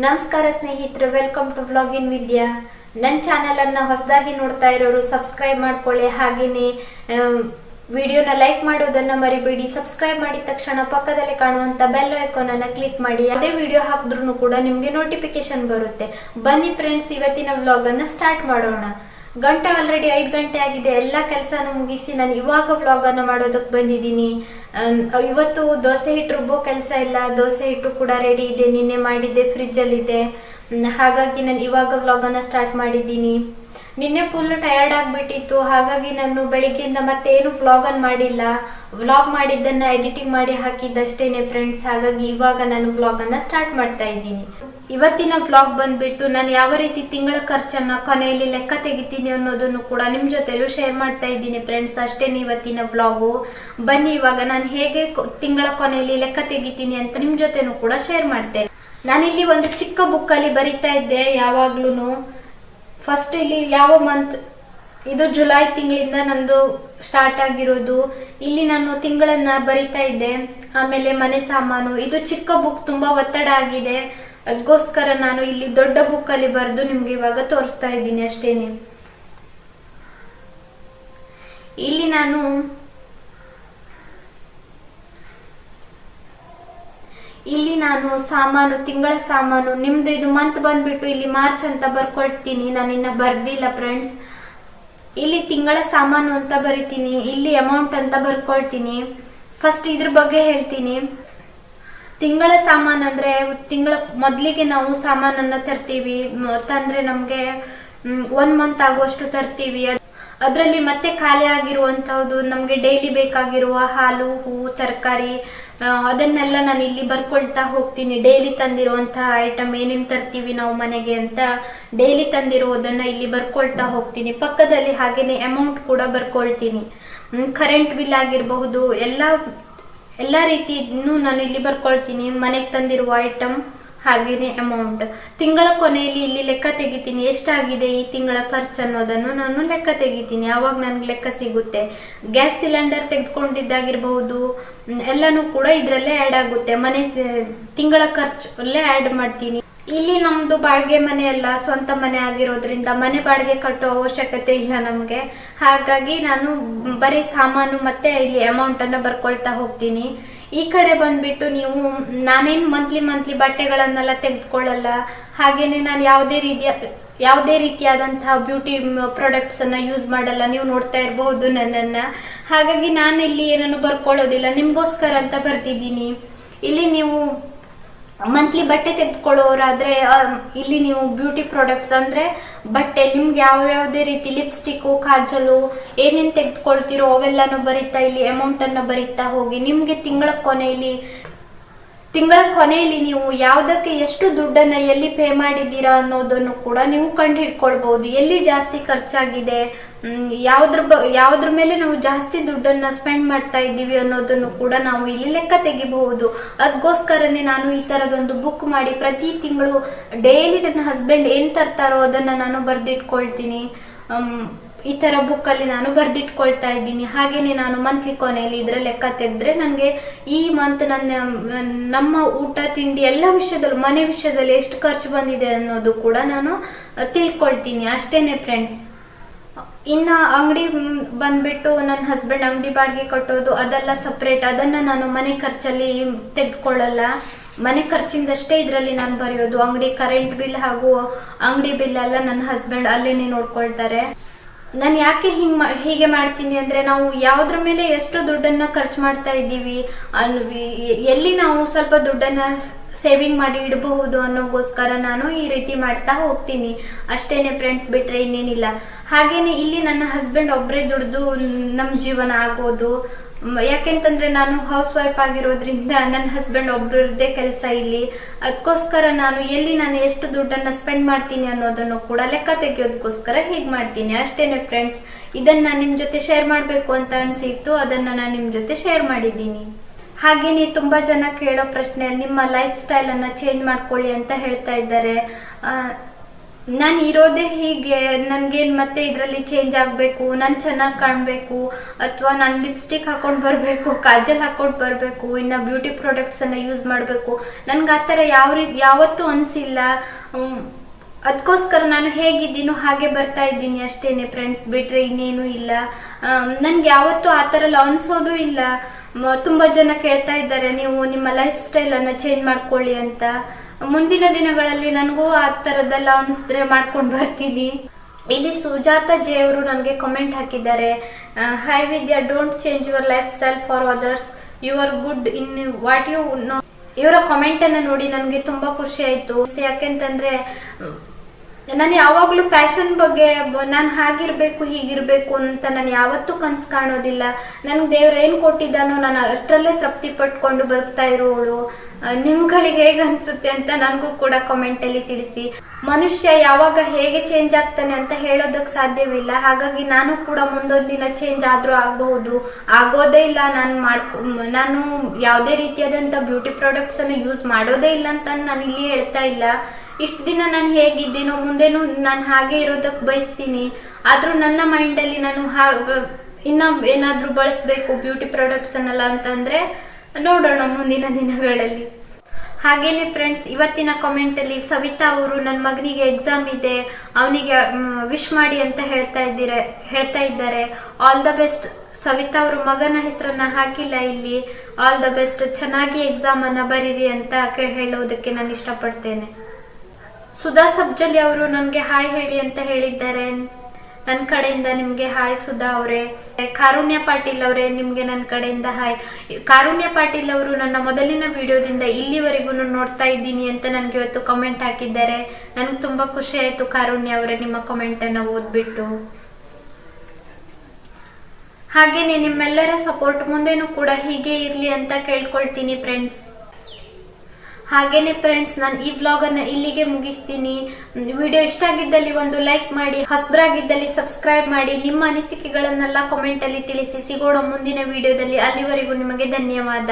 ನಮಸ್ಕಾರ ಸ್ನೇಹಿತರು welcome to vlog in Vidya ನನ್ನ ಚಾನಲನ್ನು ಹೊಸದಾಗಿ ನೋಡ್ತಾ ಇರೋರು ಸಬ್ಸ್ಕ್ರೈಬ್ ಮಾಡ್ಕೊಳ್ಳಿ. ಹಾಗೆಯೇ ವಿಡಿಯೋನ ಲೈಕ್ ಮಾಡೋದನ್ನ ಮರಿಬೇಡಿ. ಸಬ್ಸ್ಕ್ರೈಬ್ ಮಾಡಿದ ತಕ್ಷಣ ಪಕ್ಕದಲ್ಲಿ ಕಾಣುವಂತ ಬೆಲ್ ಐಕಾನ್ ಕ್ಲಿಕ್ ಮಾಡಿ. ಅದೇ ವಿಡಿಯೋ ಹಾಕಿದ್ರು ಕೂಡ ನಿಮಗೆ ನೋಟಿಫಿಕೇಶನ್ ಬರುತ್ತೆ. ಬನ್ನಿ ಫ್ರೆಂಡ್ಸ್ ಇವತ್ತಿನ ವ್ಲಾಗನ್ನು ಸ್ಟಾರ್ಟ್ ಮಾಡೋಣ. ಗಂಟೆ ಆಲ್ರೆಡಿ ಐದು ಗಂಟೆ ಆಗಿದೆ, ಎಲ್ಲ ಕೆಲಸನೂ ಮುಗಿಸಿ ನಾನು ಇವಾಗ ವ್ಲಾಗ್ ಅನ್ನು ಮಾಡೋದಕ್ಕೆ ಬಂದಿದ್ದೀನಿ. ಇವತ್ತು ದೋಸೆ ಹಿಟ್ಟು ರುಬ್ಬೋ ಕೆಲಸ ಇಲ್ಲ, ದೋಸೆ ಹಿಟ್ಟು ಕೂಡ ರೆಡಿ ಇದೆ, ನಿನ್ನೆ ಮಾಡಿದ್ದೆ ಫ್ರಿಜ್ಜಲ್ಲಿದೆ ಹಾಗಾಗಿ ನಾನು ಇವಾಗ ವ್ಲಾಗ್ ಅನ್ನು ಸ್ಟಾರ್ಟ್ ಮಾಡಿದ್ದೀನಿ. ನಿನ್ನೆ ಫುಲ್ ಟಯರ್ಡ್ ಆಗಿಬಿಟ್ಟಿತ್ತು, ಹಾಗಾಗಿ ನಾನು ಬೆಳಿಗ್ಗೆಯಿಂದ ಮತ್ತೇನು ವ್ಲಾಗ್ ಅನ್ನು ಮಾಡಿಲ್ಲ. ವ್ಲಾಗ್ ಮಾಡಿದ್ದನ್ನು ಎಡಿಟಿಂಗ್ ಮಾಡಿ ಹಾಕಿದ್ದಷ್ಟೇನೆ ಫ್ರೆಂಡ್ಸ್ ಹಾಗಾಗಿ ಇವಾಗ ನಾನು ವ್ಲಾಗನ್ನು ಸ್ಟಾರ್ಟ್ ಮಾಡ್ತಾ ಇದ್ದೀನಿ. ಇವತ್ತಿನ ವ್ಲಾಗ್ ಬಂದ್ಬಿಟ್ಟು ನಾನು ಯಾವ ರೀತಿ ತಿಂಗಳ ಖರ್ಚನ್ನ ಕೊನೆಯಲ್ಲಿ ಲೆಕ್ಕ ತೆಗಿತೀನಿ ಅನ್ನೋದನ್ನು ಕೂಡ ನಿಮ್ಮ ಜೊತೆಲೂ ಶೇರ್ ಮಾಡ್ತಾ ಇದ್ದೀನಿ ಫ್ರೆಂಡ್ಸ್ ಅಷ್ಟೇನೆ ಇವತ್ತಿನ ವ್ಲಾಗು ಬನ್ನಿ, ಇವಾಗ ನಾನು ಹೇಗೆ ತಿಂಗಳ ಕೊನೆಯಲ್ಲಿ ಲೆಕ್ಕ ತೆಗಿತೀನಿ ಅಂತ ನಿಮ್ಮ ಜೊತೆನೂ ಕೂಡ ಶೇರ್ ಮಾಡ್ತೇನೆ. ನಾನಿಲ್ಲಿ ಒಂದು ಚಿಕ್ಕ ಬುಕ್ಕಲ್ಲಿ ಬರಿತಾ ಇದ್ದೆ ಯಾವಾಗ್ಲೂ ಫಸ್ಟ್ ಇಲ್ಲಿ ಯಾವ ಮಂತ್ ಇದು ಜುಲೈ ತಿಂಗಳಿಂದ ನಂದು ಸ್ಟಾರ್ಟ್ ಆಗಿರೋದು. ಇಲ್ಲಿ ನಾನು ತಿಂಗಳನ್ನ ಬರಿತಾ ಇದ್ದೆ. ಆಮೇಲೆ ಮನೆ ಸಾಮಾನು. ಇದು ಚಿಕ್ಕ ಬುಕ್ ತುಂಬಾ ಒತ್ತಡ ಆಗಿದೆ. ಅದಕ್ಕೋಸ್ಕರ ನಾನು ಇಲ್ಲಿ ದೊಡ್ಡ ಬುಕ್ಕಲ್ಲಿ ಬರೆದು ನಿಮ್ಗೆ ಇವಾಗ ತೋರಿಸ್ತಾ ಇದ್ದೀನಿ ಅಷ್ಟೇನೆ. ಇಲ್ಲಿ ನಾನು ಇಲ್ಲಿ ನಾನು ಸಾಮಾನು, ತಿಂಗಳ ಸಾಮಾನು, ನಿಮ್ದು ಇದು ಮಂತ್ ಬಂದ್ಬಿಟ್ಟು ಇಲ್ಲಿ ಮಾರ್ಚ್ ಅಂತ ಬರ್ಕೊಳ್ತೀನಿ. ನಾನು ಇನ್ನ ಬರ್ದಿಲ್ಲ ಫ್ರೆಂಡ್ಸ್ ಇಲ್ಲಿ ತಿಂಗಳ ಸಾಮಾನು ಅಂತ ಬರಿತೀನಿ. ಇಲ್ಲಿ ಅಮೌಂಟ್ ಅಂತ ಬರ್ಕೊಳ್ತೀನಿ. ಫಸ್ಟ್ ಇದ್ರ ಬಗ್ಗೆ ಹೇಳ್ತೀನಿ. ತಿಂಗಳ ಸಾಮಾನು ಅಂದ್ರೆ, ತಿಂಗಳ ಮೊದಲಿಗೆ ನಾವು ಸಾಮಾನನ್ನ ತರ್ತೀವಿ. ತಂದ್ರೆ ನಮ್ಗೆ ಒನ್ ಮಂತ್ ಆಗುವಷ್ಟು ತರ್ತೀವಿ. ಅದರಲ್ಲಿ ಮತ್ತೆ ಖಾಲಿ ಆಗಿರುವಂತಹದ್ದು ನಮಗೆ ಡೈಲಿ ಬೇಕಾಗಿರುವ ಹಾಲು, ಹೂವು, ತರಕಾರಿ ಅದನ್ನೆಲ್ಲ ನಾನು ಇಲ್ಲಿ ಬರ್ಕೊಳ್ತಾ ಹೋಗ್ತೀನಿ. ಡೈಲಿ ತಂದಿರುವಂತಹ ಐಟಮ್ ಏನೇನು ತರ್ತೀವಿ ನಾವು ಮನೆಗೆ ಅಂತ ಡೈಲಿ ತಂದಿರುವುದನ್ನ ಇಲ್ಲಿ ಬರ್ಕೊಳ್ತಾ ಹೋಗ್ತೀನಿ. ಪಕ್ಕದಲ್ಲಿ ಹಾಗೇನೆ ಅಮೌಂಟ್ ಕೂಡ ಬರ್ಕೊಳ್ತೀನಿ. ಕರೆಂಟ್ ಬಿಲ್ ಆಗಿರಬಹುದು, ಎಲ್ಲ ಎಲ್ಲ ರೀತಿಯನ್ನು ನಾನು ಇಲ್ಲಿ ಬರ್ಕೊಳ್ತೀನಿ. ಮನೆಗೆ ತಂದಿರುವ ಐಟಮ್ ಹಾಗೇನೆ ಅಮೌಂಟ್ ತಿಂಗಳ ಕೊನೆಯಲ್ಲಿ ಇಲ್ಲಿ ಲೆಕ್ಕ ತೆಗಿತೀನಿ. ಎಷ್ಟಾಗಿದೆ ಈ ತಿಂಗಳ ಖರ್ಚು ಅನ್ನೋದನ್ನು ನಾನು ಲೆಕ್ಕ ತೆಗಿತೀನಿ. ಆವಾಗ ನನಗೆ ಲೆಕ್ಕ ಸಿಗುತ್ತೆ. ಗ್ಯಾಸ್ ಸಿಲಿಂಡರ್ ತೆಗೆದುಕೊಂಡಿದ್ದಾಗಿರ್ಬಹುದು ಎಲ್ಲನೂ ಕೂಡ ಇದರಲ್ಲೇ ಆ್ಯಡ್ ಆಗುತ್ತೆ. ಮನೆ, ತಿಂಗಳ ಖರ್ಚು ಅಲ್ಲೇ ಆ್ಯಡ್ ಮಾಡ್ತೀನಿ. ಇಲ್ಲಿ ನಮ್ದು ಬಾಡಿಗೆ ಮನೆ ಅಲ್ಲ, ಸ್ವಂತ ಮನೆ ಆಗಿರೋದ್ರಿಂದ ಮನೆ ಬಾಡಿಗೆ ಕಟ್ಟೋ ಅವಶ್ಯಕತೆ ಇಲ್ಲ ನಮಗೆ. ಹಾಗಾಗಿ ನಾನು ಬರೀ ಸಾಮಾನು ಮತ್ತೆ ಇಲ್ಲಿ ಅಮೌಂಟ್ ಅನ್ನ ಬರ್ಕೊಳ್ತಾ ಹೋಗ್ತೀನಿ. ಈ ಕಡೆ ಬಂದ್ಬಿಟ್ಟು ನೀವು, ನಾನೇನು ಮಂತ್ಲಿ ಮಂತ್ಲಿ ಬಟ್ಟೆಗಳನ್ನೆಲ್ಲ ತೆಗೆದುಕೊಳ್ಳಲ್ಲ. ಹಾಗೇನೆ ನಾನು ಯಾವುದೇ ರೀತಿಯ, ಯಾವುದೇ ರೀತಿಯಾದಂತಹ ಬ್ಯೂಟಿ ಪ್ರಾಡಕ್ಟ್ಸ್ ಅನ್ನ ಯೂಸ್ ಮಾಡಲ್ಲ. ನೀವು ನೋಡ್ತಾ ಇರಬಹುದು ನನ್ನನ್ನ. ಹಾಗಾಗಿ ನಾನು ಇಲ್ಲಿ ಏನನ್ನು ಬರ್ಕೊಳ್ಳೋದಿಲ್ಲ. ನಿಮ್ಗೋಸ್ಕರ ಅಂತ ಬರ್ತಿದ್ದೀನಿ ಇಲ್ಲಿ ನೀವು ಮಂತ್ಲಿ ಬಟ್ಟೆ ತೆಗೆದುಕೊಳ್ಳೋರಾದ್ರೆ ಇಲ್ಲಿ ನೀವು ಬ್ಯೂಟಿ ಪ್ರಾಡಕ್ಟ್ಸ್ ಅಂದ್ರೆ ಬಟ್ಟೆ, ನಿಮ್ಗೆ ಯಾವ ಯಾವುದೇ ರೀತಿ ಲಿಪ್ಸ್ಟಿಕ್ಕು ಕಾಜಲು, ಏನೇನು ತೆಗೆದುಕೊಳ್ತೀರೋ ಅವೆಲ್ಲನೂ ಬರೀತಾ ಇಲ್ಲಿ ಅಮೌಂಟ್ ಅನ್ನ ಬರೀತಾ ಹೋಗಿ, ನಿಮ್ಗೆ ತಿಂಗಳ ಕೊನೆಯಲ್ಲಿ ತಿಂಗಳ ಕೊನೆಯಲ್ಲಿ ನೀವು ಯಾವುದಕ್ಕೆ ಎಷ್ಟು ದುಡ್ಡನ್ನು ಎಲ್ಲಿ ಪೇ ಮಾಡಿದ್ದೀರಾ ಅನ್ನೋದನ್ನು ಕೂಡ ನೀವು ಕಂಡು ಹಿಡ್ಕೊಳ್ಬಹುದು ಎಲ್ಲಿ ಜಾಸ್ತಿ ಖರ್ಚಾಗಿದೆ ಯಾವುದ್ರ ಬ, ಯಾವುದ್ರ ಮೇಲೆ ನಾವು ಜಾಸ್ತಿ ದುಡ್ಡನ್ನ ಸ್ಪೆಂಡ್ ಮಾಡ್ತಾ ಇದ್ದೀವಿ ಅನ್ನೋದನ್ನು ಕೂಡ ನಾವು ಇಲ್ಲಿ ಲೆಕ್ಕ ತೆಗಿಬಹುದು. ಅದಕ್ಕೋಸ್ಕರನೇ ನಾನು ಈ ತರದೊಂದು ಬುಕ್ ಮಾಡಿ ಪ್ರತಿ ತಿಂಗಳು ಡೈಲಿ ನನ್ನ ಹಸ್ಬೆಂಡ್ ಏನು ತರ್ತಾರೋ ಅದನ್ನ ನಾನು ಬರ್ದಿಟ್ಕೊಳ್ತೀನಿ. ಈ ತರ ಬುಕ್ ಅಲ್ಲಿ ನಾನು ಬರ್ದಿಟ್ಕೊಳ್ತಾ ಇದ್ದೀನಿ. ಹಾಗೇನೆ ನಾನು ಮಂತ್ಲಿ ಕೊನೆಯಲ್ಲಿ ಇದ್ರ ಲೆಕ್ಕ ತೆಗೆದ್ರೆ ನನಗೆ ಈ ಮಂತ್ ನನ್ನ, ನಮ್ಮ ಊಟ, ತಿಂಡಿ ಎಲ್ಲ ವಿಷಯದಲ್ಲೂ, ಮನೆ ವಿಷಯದಲ್ಲಿ ಎಷ್ಟು ಖರ್ಚು ಬಂದಿದೆ ಅನ್ನೋದು ಕೂಡ ನಾನು ತಿಳ್ಕೊಳ್ತೀನಿ. ಅಷ್ಟೇನೆ ಫ್ರೆಂಡ್ಸ್ ಇನ್ನ ಅಂಗಡಿ ಬಂದ್ಬಿಟ್ಟು ನನ್ನ ಹಸ್ಬೆಂಡ್ ಅಂಗಡಿ ಬಾಡಿಗೆ ಕಟ್ಟೋದು ಅದೆಲ್ಲ ಸಪ್ರೇಟ್ ಅದನ್ನ ನಾನು ಮನೆ ಖರ್ಚಲ್ಲಿ ತೆಗೆದುಕೊಳ್ಳಲ್ಲ. ಮನೆ ಖರ್ಚಿಂದಷ್ಟೇ ಇದರಲ್ಲಿ ನಾನು ಬರೆಯೋದು. ಅಂಗಡಿ ಕರೆಂಟ್ ಬಿಲ್ ಹಾಗೂ ಅಂಗಡಿ ಬಿಲ್ ಎಲ್ಲ ನನ್ನ ಹಸ್ಬೆಂಡ್ ಅಲ್ಲೇನೆ ನೋಡ್ಕೊಳ್ತಾರೆ. ನಾನು ಯಾಕೆ ಹಿಂಗ್ ಹೀಗೆ ಮಾಡ್ತೀನಿ ಅಂದ್ರೆ ನಾವು ಯಾವ್ದ್ರ ಮೇಲೆ ಎಷ್ಟು ದುಡ್ಡನ್ನ ಖರ್ಚು ಮಾಡ್ತಾ ಇದ್ದೀವಿ ಅಲ್ಲಿ ಎಲ್ಲಿ ನಾವು ಸ್ವಲ್ಪ ದುಡ್ಡನ್ನ ಸೇವಿಂಗ್ ಮಾಡಿ ಇಡಬಹುದು ಅನ್ನೋಗೋಸ್ಕರ ನಾನು ಈ ರೀತಿ ಮಾಡ್ತಾ ಹೋಗ್ತೀನಿ. ಅಷ್ಟೇನೆ ಫ್ರೆಂಡ್ಸ್ ಬಿಟ್ರೆ ಇನ್ನೇನಿಲ್ಲ. ಹಾಗೇನೆ ಇಲ್ಲಿ ನನ್ನ ಹಸ್ಬೆಂಡ್ ಒಬ್ಬರೇ ದುಡ್ದು ನಮ್ಮ ಜೀವನ ಆಗೋದು ಯಾಕೆಂತಂದ್ರೆ ನಾನು ಹೌಸ್ ವೈಫ್ ಆಗಿರೋದ್ರಿಂದ ನನ್ನ ಹಸ್ಬೆಂಡ್ ಒಬ್ಬರದ್ದೇ ಕೆಲಸ ಇಲ್ಲಿ. ಅದಕ್ಕೋಸ್ಕರ ನಾನು ಎಲ್ಲಿ ನಾನು ಎಷ್ಟು ದುಡ್ಡನ್ನ ಸ್ಪೆಂಡ್ ಮಾಡ್ತೀನಿ ಅನ್ನೋದನ್ನು ಕೂಡ ಲೆಕ್ಕ ತೆಗೆಯೋದಕ್ಕೋಸ್ಕರ ಹೀಗೆ ಮಾಡ್ತೀನಿ. ಅಷ್ಟೇನೆ ಫ್ರೆಂಡ್ಸ್ ಇದನ್ನ ನಿಮ್ಮ ಜೊತೆ ಶೇರ್ ಮಾಡಬೇಕು ಅಂತ ಅನ್ಸಿತ್ತು. ಅದನ್ನ ನಾನು ನಿಮ್ಮ ಜೊತೆ ಶೇರ್ ಮಾಡಿದ್ದೀನಿ. ಹಾಗೇನೆ ತುಂಬಾ ಜನ ಕೇಳೋ ಪ್ರಶ್ನೆ ನಿಮ್ಮ ಲೈಫ್ ಸ್ಟೈಲ್ ಅನ್ನ ಚೇಂಜ್ ಮಾಡ್ಕೊಳ್ಳಿ ಅಂತ ಹೇಳ್ತಾ ಇದ್ದಾರೆ. ನಾನು ಇರೋದೇ ಹೀಗೆ ನನ್ಗೇನ್ ಮತ್ತೆ ಇದರಲ್ಲಿ ಚೇಂಜ್ ಆಗಬೇಕು, ನಾನು ಚೆನ್ನಾಗಿ ಕಾಣಬೇಕು, ಅಥವಾ ನಾನು ಲಿಪ್ಸ್ಟಿಕ್ ಹಾಕೊಂಡು ಬರಬೇಕು, ಕಾಜಲ್ ಹಾಕೊಂಡು ಬರಬೇಕು, ಇನ್ನು ಬ್ಯೂಟಿ ಪ್ರಾಡಕ್ಟ್ಸನ್ನು ಯೂಸ್ ಮಾಡಬೇಕು. ನನ್ಗೆ ಆ ಥರ ಯಾವ ರೀತಿ ಯಾವತ್ತೂ ಅನಿಸಿಲ್ಲ. ಅದಕ್ಕೋಸ್ಕರ ನಾನು ಹೇಗಿದ್ದೀನೋ ಹಾಗೆ ಬರ್ತಾ ಇದ್ದೀನಿ ಅಷ್ಟೇನೆ ಫ್ರೆಂಡ್ಸ್ ಬಿಟ್ರೆ ಇನ್ನೇನು ಇಲ್ಲ. ನನ್ಗೆ ಯಾವತ್ತೂ ಆ ಥರ ಎಲ್ಲ ಅನ್ಸೋದು ಇಲ್ಲ. ತುಂಬಾ ಜನ ಕೇಳ್ತಾ ಇದ್ದಾರೆ, ನೀವು ನಿಮ್ಮ ಲೈಫ್ ಸ್ಟೈಲನ್ನು ಚೇಂಜ್ ಮಾಡ್ಕೊಳ್ಳಿ ಅಂತ. ಮುಂದಿನ ದಿನಗಳಲ್ಲಿ ನನಗೂ ಆ ಥರದ್ದೆಲ್ಲ ಅನಿಸಿದ್ರೆ ಮಾಡ್ಕೊಂಡು ಬರ್ತೀನಿ. ಇಲ್ಲಿ ಸುಜಾತ ಜೆ ನನಗೆ ಕಮೆಂಟ್ ಹಾಕಿದ್ದಾರೆ. Hi Vidya don't change your lifestyle for others you are good in what you know ಇವರ ಕಮೆಂಟನ್ನು ನೋಡಿ ನನಗೆ ತುಂಬ ಖುಷಿ ಆಯಿತು. ಯಾಕೆಂತಂದ್ರೆ ನಾನು ಯಾವಾಗಲೂ ಫ್ಯಾಷನ್ ಬಗ್ಗೆ ನಾನು ಹಾಗಿರ್ಬೇಕು, ಹೀಗಿರ್ಬೇಕು ಅಂತ ನಾನು ಯಾವತ್ತೂ ಕನ್ಸು ಕಾಣೋದಿಲ್ಲ. ನನ್ಗೆ ದೇವ್ರು ಏನು ಕೊಟ್ಟಿದ್ದಾನೋ ನಾನು ಅಷ್ಟರಲ್ಲೇ ತೃಪ್ತಿ ಪಟ್ಕೊಂಡು ಬರ್ತಾ ಇರೋಳು. ನಿಮ್ಗಳಿಗೆ ಹೇಗೆ ಅನ್ಸುತ್ತೆ ಅಂತ ನನಗೂ ಕೂಡ ಕಾಮೆಂಟ್ ಅಲ್ಲಿ ತಿಳಿಸಿ. ಮನುಷ್ಯ ಯಾವಾಗ ಹೇಗೆ ಚೇಂಜ್ ಆಗ್ತಾನೆ ಅಂತ ಹೇಳೋದಕ್ಕೆ ಸಾಧ್ಯವಿಲ್ಲ. ಹಾಗಾಗಿ ನಾನು ಕೂಡ ಮುಂದೊಂದು ದಿನ ಚೇಂಜ್ ಆದ್ರೂ ಆಗಬಹುದು. ಆಗೋದೇ ಇಲ್ಲ ನಾನು ಮಾಡ್ಕೊ, ನಾನು ಯಾವುದೇ ರೀತಿಯಾದಂಥ ಬ್ಯೂಟಿ ಪ್ರಾಡಕ್ಟ್ಸ್ ಅನ್ನು ಯೂಸ್ ಮಾಡೋದೇ ಇಲ್ಲ ಅಂತ ನಾನು ಇಲ್ಲಿ ಹೇಳ್ತಾ ಇಲ್ಲ. ಇಷ್ಟು ದಿನ ನಾನು ಹೇಗಿದ್ದೀನೋ ಮುಂದೆನೂ ನಾನು ಹಾಗೆ ಇರೋದಕ್ಕೆ ಬಯಸ್ತೀನಿ. ಆದರೂ ನನ್ನ ಮೈಂಡಲ್ಲಿ ನಾನು ಹಾ ಇನ್ನ ಏನಾದರೂ ಬಳಸಬೇಕು ಬ್ಯೂಟಿ ಪ್ರಾಡಕ್ಟ್ಸ್ ಅನ್ನಲ್ಲ ಅಂತಂದ್ರೆ ನೋಡೋಣ ಮುಂದಿನ ದಿನಗಳಲ್ಲಿ. ಹಾಗೇನೆ ಫ್ರೆಂಡ್ಸ್, ಇವತ್ತಿನ ಕಾಮೆಂಟ್ ಅಲ್ಲಿ ಸವಿತಾ ಅವರು ನನ್ನ ಮಗನಿಗೆ ಎಕ್ಸಾಮ್ ಇದೆ. ಅವನಿಗೆ ವಿಶ್ ಮಾಡಿ ಅಂತ ಹೇಳ್ತಾ ಇದ್ದೀರ, ಹೇಳ್ತಾ ಇದ್ದಾರೆ. ಆಲ್ ದ ಬೆಸ್ಟ್ ಸವಿತಾ ಅವರು ಮಗನ ಹೆಸರನ್ನ ಹಾಕಿಲ್ಲ ಇಲ್ಲಿ. ಆಲ್ ದ ಬೆಸ್ಟ್ ಚೆನ್ನಾಗಿ ಎಕ್ಸಾಮ್ ಅನ್ನ ಬರೀರಿ ಅಂತ ಹೇಳೋದಕ್ಕೆ ನಾನು ಇಷ್ಟಪಡ್ತೇನೆ. ಸುಧಾ ಸಬ್ಜಲಿ ಅವರು ನನಗೆ ಹಾಯ್ ಹೇಳಿ ಅಂತ ಹೇಳಿದ್ದಾರೆ. ನನ್ನ ಕಡೆಯಿಂದ ನಿಮಗೆ ಹಾಯ್ ಸುಧಾ ಅವರೇ. ಕಾರುಣ್ಯ ಪಾಟೀಲ್ ಅವರೇ, ನಿಮಗೆ ನನ್ನ ಕಡೆಯಿಂದ ಹಾಯ್. ಕಾರುಣ್ಯ ಪಾಟೀಲ್ ಅವರು ನನ್ನ ಮೊದಲಿನ ವಿಡಿಯೋದಿಂದ ಇಲ್ಲಿವರೆಗೂ ನೋಡ್ತಾ ಇದ್ದೀನಿ ಅಂತ ನನಗೆ ಇವತ್ತು ಕಮೆಂಟ್ ಹಾಕಿದ್ದಾರೆ. ನನಗೆ ತುಂಬಾ ಖುಷಿ ಆಯ್ತು ಕಾರುಣ್ಯ ಅವರೇ ನಿಮ್ಮ ಕಮೆಂಟ್ ಅನ್ನ ಓದ್ಬಿಟ್ಟು. ಹಾಗೇನೆ ನಿಮ್ಮೆಲ್ಲರ ಸಪೋರ್ಟ್ ಮುಂದೆನೂ ಕೂಡ ಹೀಗೆ ಇರ್ಲಿ ಅಂತ ಕೇಳ್ಕೊಳ್ತೀನಿ ಫ್ರೆಂಡ್ಸ್ ಹಾಗೇನೆ ಫ್ರೆಂಡ್ಸ್ ನಾನು ಈ ವ್ಲಾಗ್ ಅನ್ನ ಇಲ್ಲಿಗೆ ಮುಗಿಸ್ತೀನಿ. ವಿಡಿಯೋ ಇಷ್ಟ ಆಗಿದ್ದಲ್ಲಿ ಒಂದು ಲೈಕ್ ಮಾಡಿ, ಹಸ್ಬರಾಗಿದ್ದಲ್ಲಿ ಸಬ್ಸ್ಕ್ರೈಬ್ ಮಾಡಿ, ನಿಮ್ಮ ಅನಿಸಿಕೆಗಳನ್ನೆಲ್ಲ ಕಾಮೆಂಟ್ ಅಲ್ಲಿ ತಿಳಿಸಿ. ಸಿಗೋಣ ಮುಂದಿನ ವಿಡಿಯೋದಲ್ಲಿ. ಅಲ್ಲಿವರೆಗೂ ನಿಮಗೆ ಧನ್ಯವಾದ.